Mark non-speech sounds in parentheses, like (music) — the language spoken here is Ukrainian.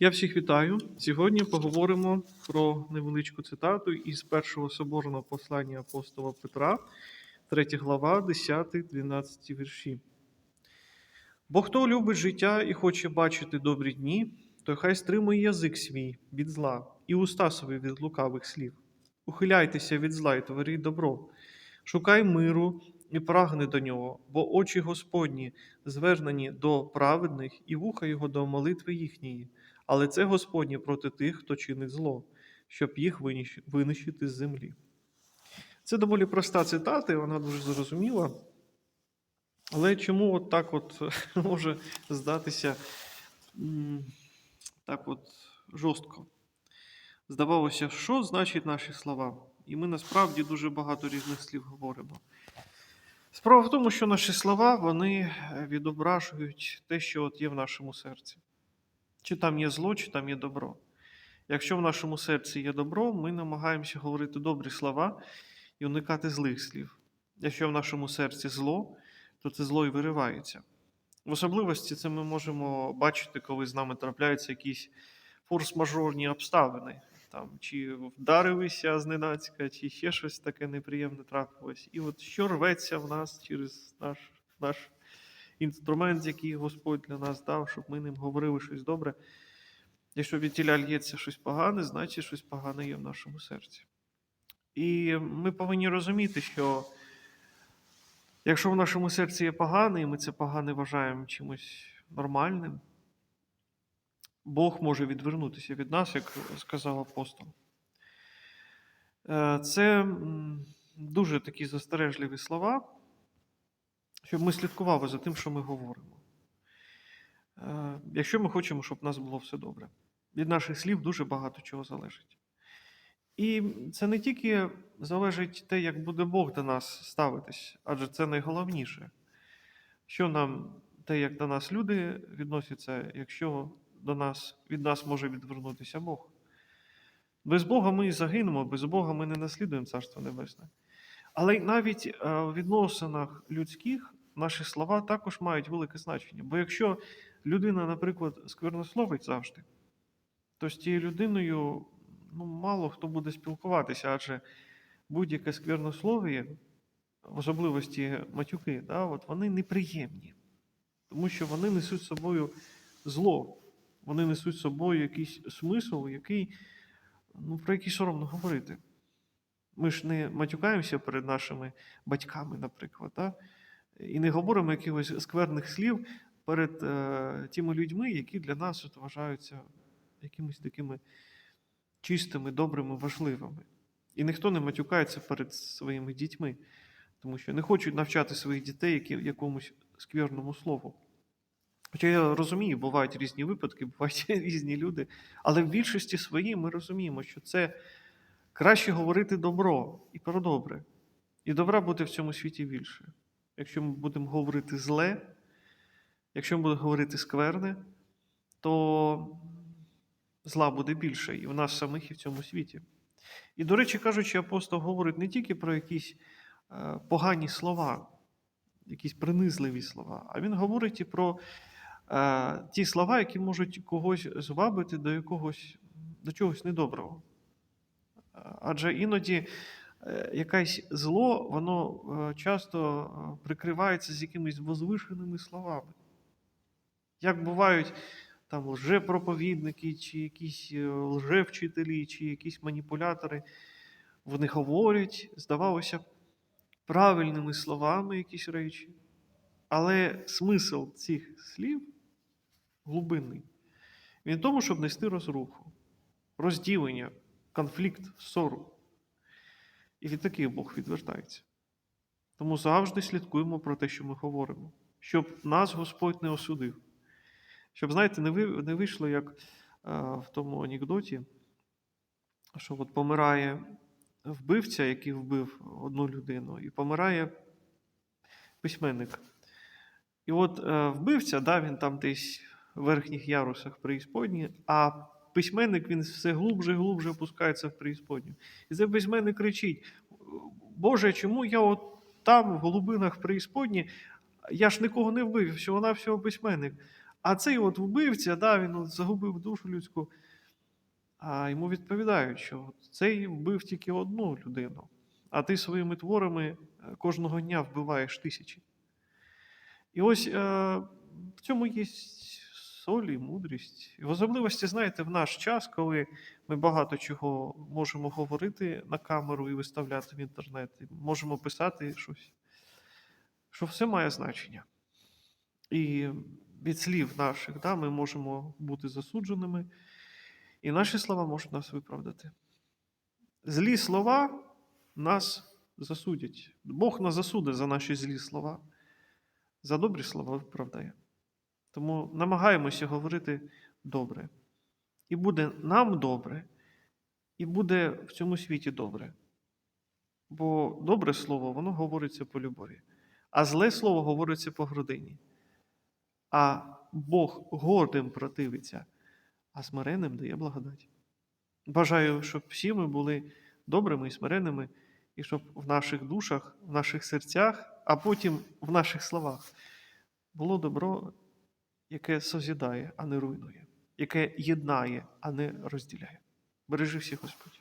Я всіх вітаю. Сьогодні поговоримо про невеличку цитату із першого соборного послання апостола Петра, 3 глава, 10-12 вірші. Бо хто любить життя і хоче бачити добрі дні, то хай стримує язик свій від зла і уста свої від лукавих слів. Ухиляйтеся від зла і творіть добро, шукай миру і прагни до нього, бо очі Господні звернені до праведних і вуха його до молитви їхньої. Але це Господнє проти тих, хто чинить зло, щоб їх винищити з землі. Це доволі проста цитата, і вона дуже зрозуміла. Але чому от так от (laughs) може здатися так от жорстко? Здавалося, що значить наші слова? І ми насправді дуже багато різних слів говоримо. Справа в тому, що наші слова вони відображують те, що от є в нашому серці. Чи там є зло, чи там є добро. Якщо в нашому серці є добро, ми намагаємося говорити добрі слова і уникати злих слів. Якщо в нашому серці зло, то це зло і виривається. В особливості це ми можемо бачити, коли з нами трапляються якісь форс-мажорні обставини. Там, чи вдарився зненацька, чи ще щось таке неприємне трапилось. І от що рветься в нас через наш, наш інструмент, який Господь для нас дав, щоб ми ним говорили щось добре. Якщо від тіля лється щось погане, значить щось погане є в нашому серці. І ми повинні розуміти, що якщо в нашому серці є погане, і ми це погане вважаємо чимось нормальним, Бог може відвернутися від нас, як сказав апостол. Е, Це дуже такі застережливі слова, щоб ми слідкували за тим, що ми говоримо. Е, Якщо ми хочемо, щоб в нас було все добре. Від наших слів дуже багато чого залежить. І це не тільки залежить те, як буде Бог до нас ставитись, адже це найголовніше. Що нам те, як до нас люди відносяться, якщо до нас, від нас може відвернутися Бог. Без Бога ми загинемо, без Бога ми не наслідуємо Царство Небесне. Але навіть е, в відносинах людських наші слова також мають велике значення. Бо якщо людина, наприклад, сквернословить завжди, то з тією людиною ну, мало хто буде спілкуватися, адже будь-яке сквернослов'я, в особливості матюки, да, от вони неприємні, тому що вони несуть з собою зло, вони несуть з собою якийсь смисл, який, ну, про який соромно говорити. Ми ж не матюкаємося перед нашими батьками, наприклад, да? І не говоримо якихось скверних слів перед е, тими людьми, які для нас от вважаються якимись такими чистими, добрими, важливими. І ніхто не матюкається перед своїми дітьми, тому що не хочуть навчати своїх дітей якомусь скверному слову. Хоча я розумію, бувають різні випадки, бувають (laughs) різні люди, але в більшості своїй ми розуміємо, що це краще говорити добро і про добре. І добра буде в цьому світі більше. Якщо ми будемо говорити зле, якщо ми будемо говорити скверне, то зла буде більше і в нас самих, і в цьому світі. І, до речі, кажучи, апостол говорить не тільки про якісь е, погані слова, якісь принизливі слова, а він говорить і про е, ті слова, які можуть когось звабити до якогось до чогось недоброго. Е, Адже іноді якесь зло, воно е, часто е, прикривається з якимись возвишеними словами. Як бувають там лжепроповідники, чи якісь е, лжевчителі, чи якісь маніпулятори, вони говорять, здавалося правильними словами якісь речі, але смисл цих слів глибинний. Він в тому, щоб нести розруху, розділення, конфлікт, ссору. І від таких Бог відвертається. Тому завжди слідкуємо про те, що ми говоримо, щоб нас Господь не осудив. Щоб, знаєте, не, вийшло, як е, в тому анекдоті, що от помирає вбивця, який вбив одну людину, і помирає письменник. І от е, вбивця, да, він там десь в верхніх ярусах преісподні, а письменник він все глубже і глубже опускається в преісподню. І цей письменник кричить: Боже, чому я от там, в глибинах преісподні, я ж нікого не вбив, що вона всього-навсього письменник. А цей от вбивця, да, він от загубив душу людську. А йому відповідають, що цей вбив тільки одну людину, а ти своїми творами е, кожного дня вбиваєш тисячі. І ось е, в цьому є соль і мудрість. І в особливості, знаєте, в наш час, коли ми багато чого можемо говорити на камеру і виставляти в інтернет, і можемо писати щось, що все має значення. І від слів наших да, ми можемо бути засудженими, і наші слова можуть нас виправдати. Злі слова нас засудять. Бог нас засудить за наші злі слова, за добрі слова виправдає. Тому намагаємося говорити добре. І буде нам добре, і буде в цьому світі добре. Бо добре слово, воно говориться по любові, а зле слово говориться по грудині. А Бог гордим противиться, а смиренним дає благодать. Бажаю, щоб всі ми були добрими і смиренними, і щоб в наших душах, в наших серцях, а потім в наших словах було добро, яке созідає, а не руйнує, яке єднає, а не розділяє. Бережи всіх Господь.